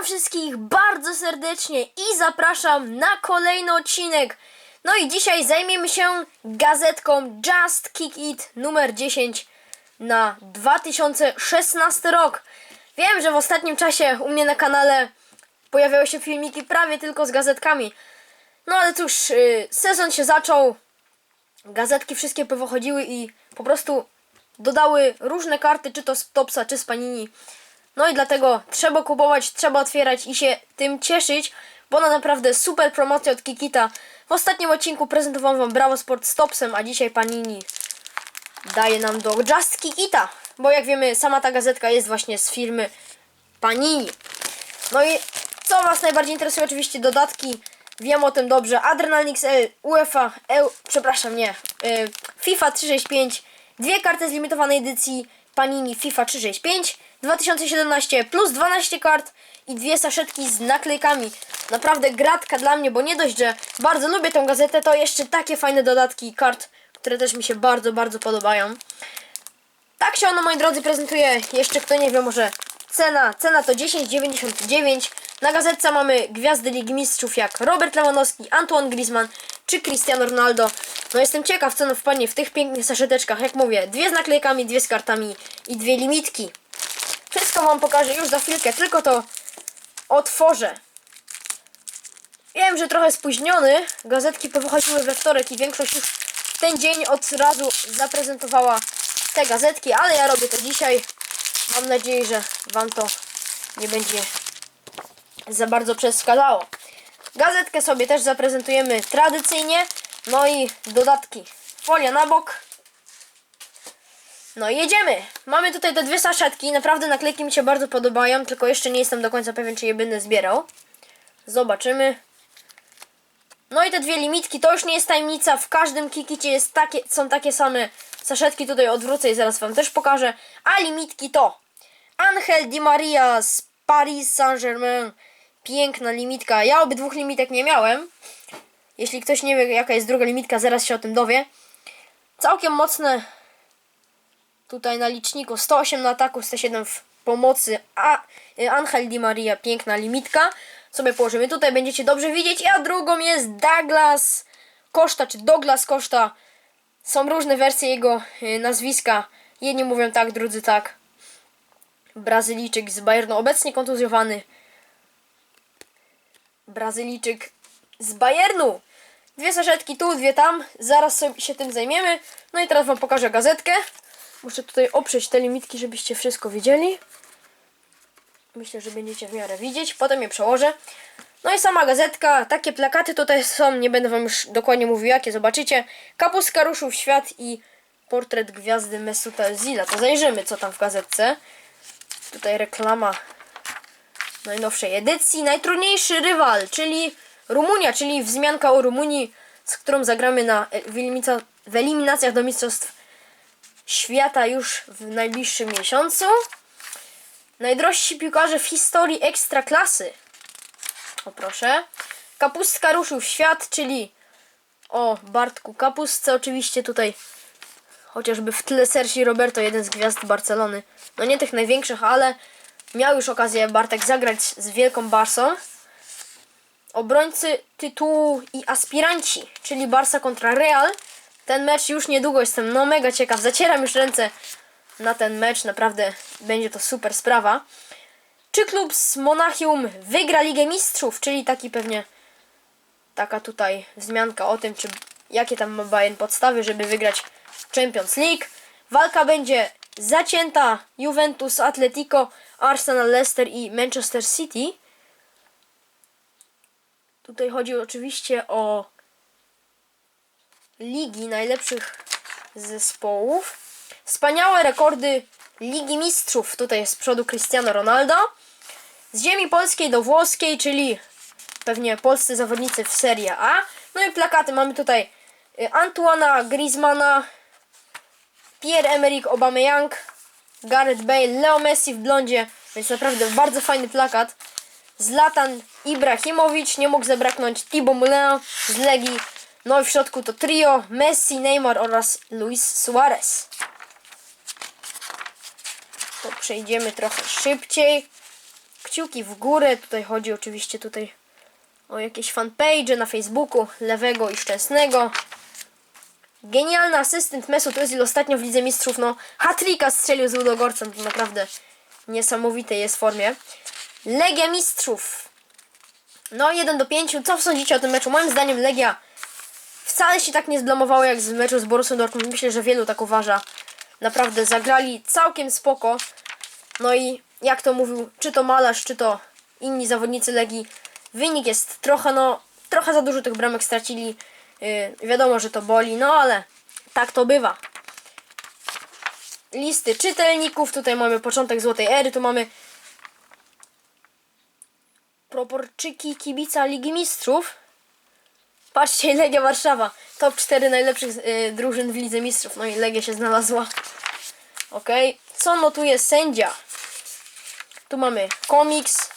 Witam wszystkich bardzo serdecznie i zapraszam na kolejny odcinek. No i dzisiaj zajmiemy się gazetką Just Kick It numer 10 na 2016 rok. Wiem, że w ostatnim czasie u mnie na kanale pojawiały się filmiki prawie tylko z gazetkami. No ale cóż, yy, sezon się zaczął, gazetki wszystkie powychodziły i po prostu dodały różne karty, czy to z Topsa, czy z Panini. No i dlatego trzeba kupować, trzeba otwierać i się tym cieszyć, bo ona naprawdę super promocja od Kikita. W ostatnim odcinku prezentowałem wam Bravo Sport z Topsem, a dzisiaj Panini daje nam do Just Kikita, bo jak wiemy sama ta gazetka jest właśnie z firmy Panini. No i co was najbardziej interesuje? Oczywiście dodatki, wiem o tym dobrze, Adrenalin XL, UEFA, EU, przepraszam nie, y, FIFA 365, dwie karty z limitowanej edycji Panini FIFA 365, 2017 plus 12 kart i dwie saszetki z naklejkami. Naprawdę gratka dla mnie, bo nie dość, że bardzo lubię tę gazetę, to jeszcze takie fajne dodatki kart, które też mi się bardzo, bardzo podobają. Tak się ono, moi drodzy, prezentuje. Jeszcze kto nie wie, może cena. Cena to 10,99. Na gazetce mamy gwiazdy Ligi Mistrzów jak Robert Lewandowski, Antoine Griezmann czy Cristiano Ronaldo. No jestem ciekaw, co nam wpadnie w tych pięknych saszeteczkach. Jak mówię, dwie z naklejkami, dwie z kartami i dwie limitki. Wszystko wam pokażę już za chwilkę, tylko to otworzę. Wiem, że trochę spóźniony. Gazetki powychodziły we wtorek i większość już ten dzień od razu zaprezentowała te gazetki, ale ja robię to dzisiaj. Mam nadzieję, że wam to nie będzie za bardzo przeszkadzało. Gazetkę sobie też zaprezentujemy tradycyjnie. No i dodatki. Folia na bok. No jedziemy. Mamy tutaj te dwie saszetki. Naprawdę naklejki mi się bardzo podobają, tylko jeszcze nie jestem do końca pewien, czy je będę zbierał. Zobaczymy. No i te dwie limitki, to już nie jest tajemnica. W każdym kikicie jest takie, są takie same saszetki. Tutaj odwrócę i zaraz wam też pokażę. A limitki to Angel Di Maria z Paris Saint-Germain. Piękna limitka. Ja obydwóch limitek nie miałem. Jeśli ktoś nie wie, jaka jest druga limitka, zaraz się o tym dowie. Całkiem mocne tutaj na liczniku 108 na ataku, 107 w pomocy, a y, Angel Di Maria, piękna limitka. Sobie położymy tutaj, będziecie dobrze widzieć. A drugą jest Douglas Koszta, czy Douglas Koszta. Są różne wersje jego y, nazwiska. Jedni mówią tak, drudzy tak. Brazylijczyk z Bayernu, obecnie kontuzjowany. Brazylijczyk z Bayernu. Dwie saszetki tu, dwie tam. Zaraz sobie się tym zajmiemy. No i teraz wam pokażę gazetkę. Muszę tutaj oprzeć te limitki, żebyście wszystko widzieli. Myślę, że będziecie w miarę widzieć. Potem je przełożę. No i sama gazetka. Takie plakaty tutaj są. Nie będę wam już dokładnie mówił jakie. Zobaczycie. Kapustka ruszył w świat i portret gwiazdy Mesuta Özila. To zajrzymy co tam w gazetce. Tutaj reklama najnowszej edycji. Najtrudniejszy rywal, czyli Rumunia, czyli wzmianka o Rumunii, z którą zagramy na, w eliminacjach do Mistrzostw Świata już w najbliższym miesiącu. Najdrożsi piłkarze w historii ekstraklasy. O proszę. Kapustka ruszył w świat, czyli o Bartku Kapustce. Oczywiście tutaj chociażby w tle Sergi Roberto, jeden z gwiazd Barcelony. No nie tych największych, ale miał już okazję Bartek zagrać z wielką Barsą. Obrońcy tytułu i aspiranci, czyli Barsa kontra Real. Ten mecz już niedługo jestem no mega ciekaw. Zacieram już ręce na ten mecz. Naprawdę będzie to super sprawa. Czy klub z Monachium wygra Ligę Mistrzów? Czyli taki pewnie taka tutaj wzmianka o tym, czy jakie tam ma Bayern podstawy, żeby wygrać Champions League. Walka będzie zacięta. Juventus, Atletico, Arsenal, Leicester i Manchester City. Tutaj chodzi oczywiście o ligi najlepszych zespołów. Wspaniałe rekordy Ligi Mistrzów. Tutaj z przodu Cristiano Ronaldo. Z ziemi polskiej do włoskiej, czyli pewnie polscy zawodnicy w Serie A. No i plakaty mamy tutaj y, Antoana Griezmana, Pierre-Emerick Aubameyang, Gareth Bale, Leo Messi w blondzie, więc naprawdę bardzo fajny plakat. Zlatan Ibrahimowicz, nie mógł zabraknąć Thibaut Moulin z Legii. No i w środku to trio Messi, Neymar oraz Luis Suarez. To przejdziemy trochę szybciej. kciuki w górę. Tutaj chodzi oczywiście tutaj o jakieś fanpage na Facebooku lewego i szczęsnego. Genialny asystent Mesut Özil ostatnio w Lidze Mistrzów, no hatrika strzelił z Ludogorcem, to naprawdę niesamowite jest formie. Legia Mistrzów. No 1 do 5. Co sądzicie o tym meczu? Moim zdaniem Legia wcale się tak nie zblamowała jak z meczu z Borussią Dortmund. Myślę, że wielu tak uważa. Naprawdę zagrali całkiem spoko. No i jak to mówił, czy to Malarz, czy to inni zawodnicy Legii, wynik jest trochę, no, trochę za dużo tych bramek stracili. Yy, wiadomo, że to boli, no ale tak to bywa. Listy czytelników, tutaj mamy początek Złotej Ery, tu mamy proporczyki kibica Ligi Mistrzów. Patrzcie, Legia Warszawa. Top 4 najlepszych y, drużyn w Lidze Mistrzów. No i Legia się znalazła. Ok. Co notuje sędzia? Tu mamy komiks.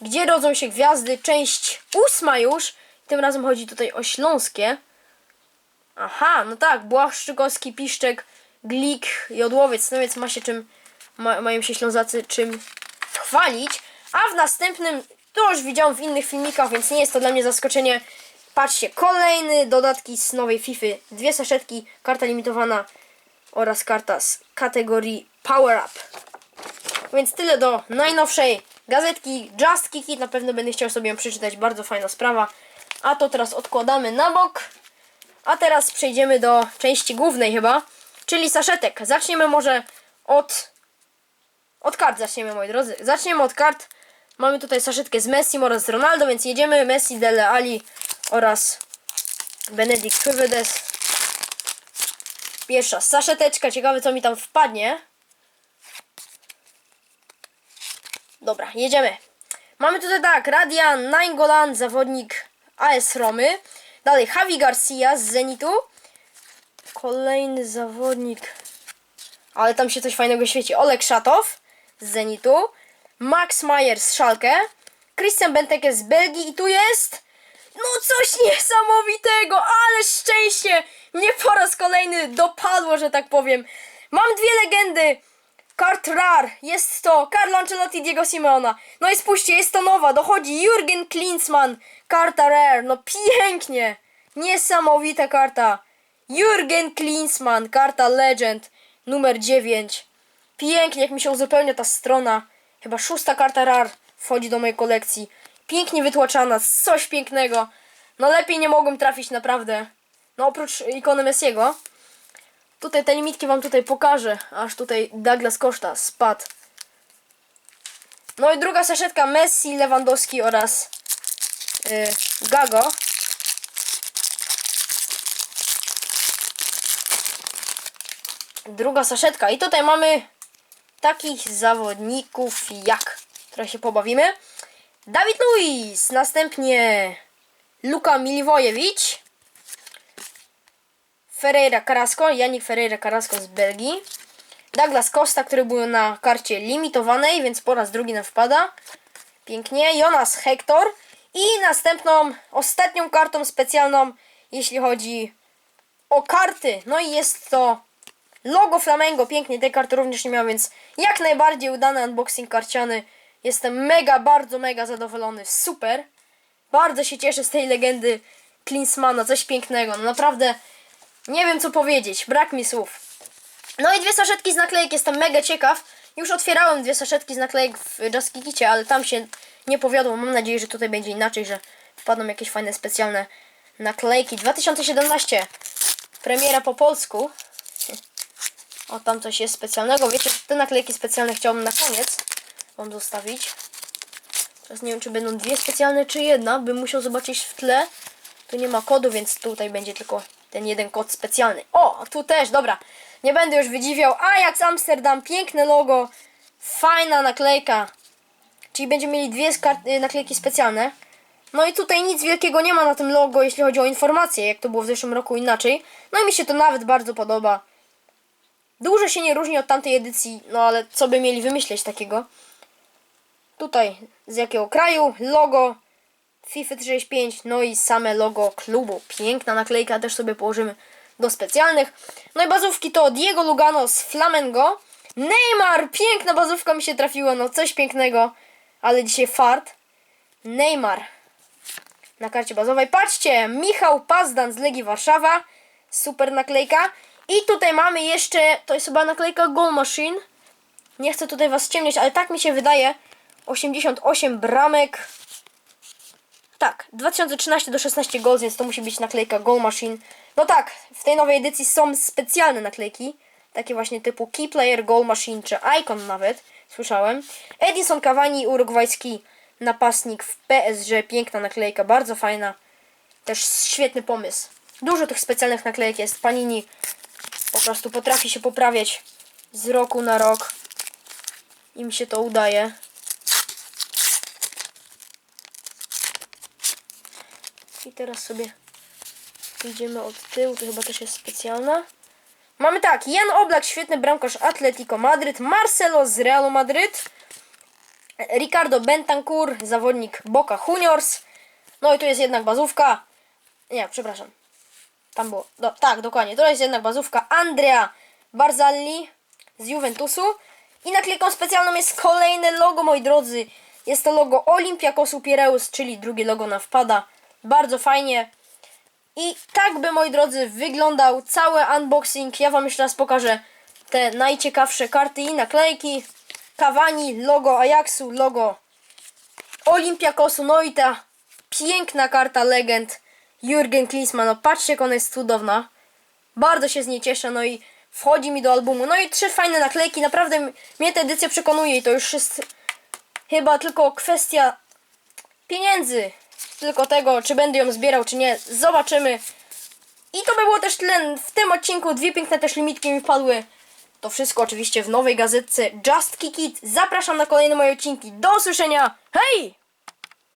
Gdzie rodzą się gwiazdy? Część ósma już. Tym razem chodzi tutaj o Śląskie. Aha, no tak. Błaszczykowski, Piszczek, Glik, Jodłowiec. No więc ma się czym, ma, mają się Ślązacy czym chwalić. A w następnym, to już widziałem w innych filmikach, więc nie jest to dla mnie zaskoczenie. Patrzcie, kolejny dodatki z nowej FIFA. Dwie saszetki, karta limitowana oraz karta z kategorii Power Up. Więc tyle do najnowszej gazetki Just Kick It. Na pewno będę chciał sobie ją przeczytać. Bardzo fajna sprawa. A to teraz odkładamy na bok. A teraz przejdziemy do części głównej chyba, czyli saszetek. Zaczniemy może od od kart zaczniemy, moi drodzy. Zaczniemy od kart. Mamy tutaj saszetkę z Messi oraz z Ronaldo, więc jedziemy Messi, Dele Ali oraz Benedict Hyvedes. Pierwsza saszeteczka, ciekawe co mi tam wpadnie. Dobra, jedziemy. Mamy tutaj tak, Radia Nainggolan, zawodnik AS Romy. Dalej Javi Garcia z Zenitu. Kolejny zawodnik. Ale tam się coś fajnego świeci. Olek Szatow z Zenitu. Max Mayer z Schalke. Christian Benteke z Belgii i tu jest... No coś niesamowitego, ale szczęście! Mnie po raz kolejny dopadło, że tak powiem. Mam dwie legendy. Kart rar, jest to Carlo Ancelotti, Diego Simeona. No i spójrzcie, jest to nowa, dochodzi Jurgen Klinsmann, karta rare, no pięknie. Niesamowita karta. Jurgen Klinsmann, karta legend, numer 9. Pięknie, jak mi się uzupełnia ta strona. Chyba szósta karta rar wchodzi do mojej kolekcji. Pięknie wytłaczana, coś pięknego. No lepiej nie mogłem trafić naprawdę. No oprócz ikony Messiego. Tutaj te limitki wam tutaj pokażę. Aż tutaj Douglas Costa spadł. No i druga saszetka Messi, Lewandowski oraz yy, Gago. Druga saszetka. I tutaj mamy takich zawodników jak, trochę się pobawimy. Dawid Luiz, następnie Luka Miliwojewicz, Ferreira Carrasco, Janik Ferreira Carrasco z Belgii, Douglas Costa, który był na karcie limitowanej, więc po raz drugi nam wpada. Pięknie. Jonas Hector i następną, ostatnią kartą specjalną, jeśli chodzi o karty. No i jest to logo Flamengo. Pięknie, tej karty również nie miałem, więc jak najbardziej udany unboxing karciany. Jestem mega, bardzo mega zadowolony. Super. Bardzo się cieszę z tej legendy Klinsmana. Coś pięknego. No naprawdę nie wiem co powiedzieć. Brak mi słów. No i dwie saszetki z naklejek. Jestem mega ciekaw. Już otwierałem dwie saszetki z naklejek w Just Kikicie, ale tam się nie powiodło. Mam nadzieję, że tutaj będzie inaczej, że wpadną jakieś fajne specjalne naklejki. 2017. Premiera po polsku. O, tam coś jest specjalnego. Wiecie, te naklejki specjalne chciałbym na koniec wam zostawić. Teraz nie wiem, czy będą dwie specjalne, czy jedna. Bym musiał zobaczyć w tle. Tu nie ma kodu, więc tutaj będzie tylko ten jeden kod specjalny. O, tu też, dobra. Nie będę już wydziwiał. Ajax Amsterdam, piękne logo. Fajna naklejka. Czyli będziemy mieli dwie y, naklejki specjalne. No i tutaj nic wielkiego nie ma na tym logo, jeśli chodzi o informacje, jak to było w zeszłym roku inaczej. No i mi się to nawet bardzo podoba. Dużo się nie różni od tamtej edycji, no ale co by mieli wymyśleć takiego? Tutaj z jakiego kraju, logo FIFA 35, no i same logo klubu. Piękna naklejka, też sobie położymy do specjalnych. No i bazówki to Diego Lugano z Flamengo. Neymar, piękna bazówka mi się trafiła, no coś pięknego. ale dzisiaj fart. Neymar na karcie bazowej. Patrzcie, Michał Pazdan z Legii Warszawa. Super naklejka. I tutaj mamy jeszcze, to jest chyba naklejka Goal Machine. Nie chcę tutaj was ciemniać, ale tak mi się wydaje. 88 bramek. Tak, 2013 do 16 goals, więc to musi być naklejka Goal Machine. No tak, w tej nowej edycji są specjalne naklejki. Takie właśnie typu Key Player, Goal Machine czy Icon nawet. Słyszałem. Edinson Cavani, urugwajski napastnik w PSG. Piękna naklejka, bardzo fajna. Też świetny pomysł. Dużo tych specjalnych naklejek jest. Panini po prostu potrafi się poprawiać z roku na rok. Im się to udaje. Teraz sobie idziemy od tyłu, to chyba też jest specjalna. Mamy tak, Jan Oblak, świetny bramkarz Atletico Madryt, Marcelo z Realu Madryt, Ricardo Bentancur, zawodnik Boca Juniors. No i tu jest jednak bazówka. Nie, przepraszam. Tam było. Do, tak, dokładnie. To jest jednak bazówka Andrea Barzalli z Juventusu. I naklejką specjalną jest kolejne logo, moi drodzy. Jest to logo Olympiakosu Pireus, czyli drugie logo na wpada. Bardzo fajnie. I tak by, moi drodzy, wyglądał cały unboxing. Ja wam jeszcze raz pokażę te najciekawsze karty i naklejki. Cavani, logo Ajaxu, logo Olympiakosu, no i ta piękna karta legend Jurgen Klinsmann. No patrzcie, jak ona jest cudowna. Bardzo się z niej cieszę, no i wchodzi mi do albumu. No i trzy fajne naklejki, naprawdę mnie ta edycja przekonuje i to już jest chyba tylko kwestia pieniędzy. Tylko tego, czy będę ją zbierał, czy nie. Zobaczymy. I to by było też tyle w tym odcinku. Dwie piękne też limitki mi wpadły. To wszystko oczywiście w nowej gazetce Just Kick It. Zapraszam na kolejne moje odcinki. Do usłyszenia. Hej!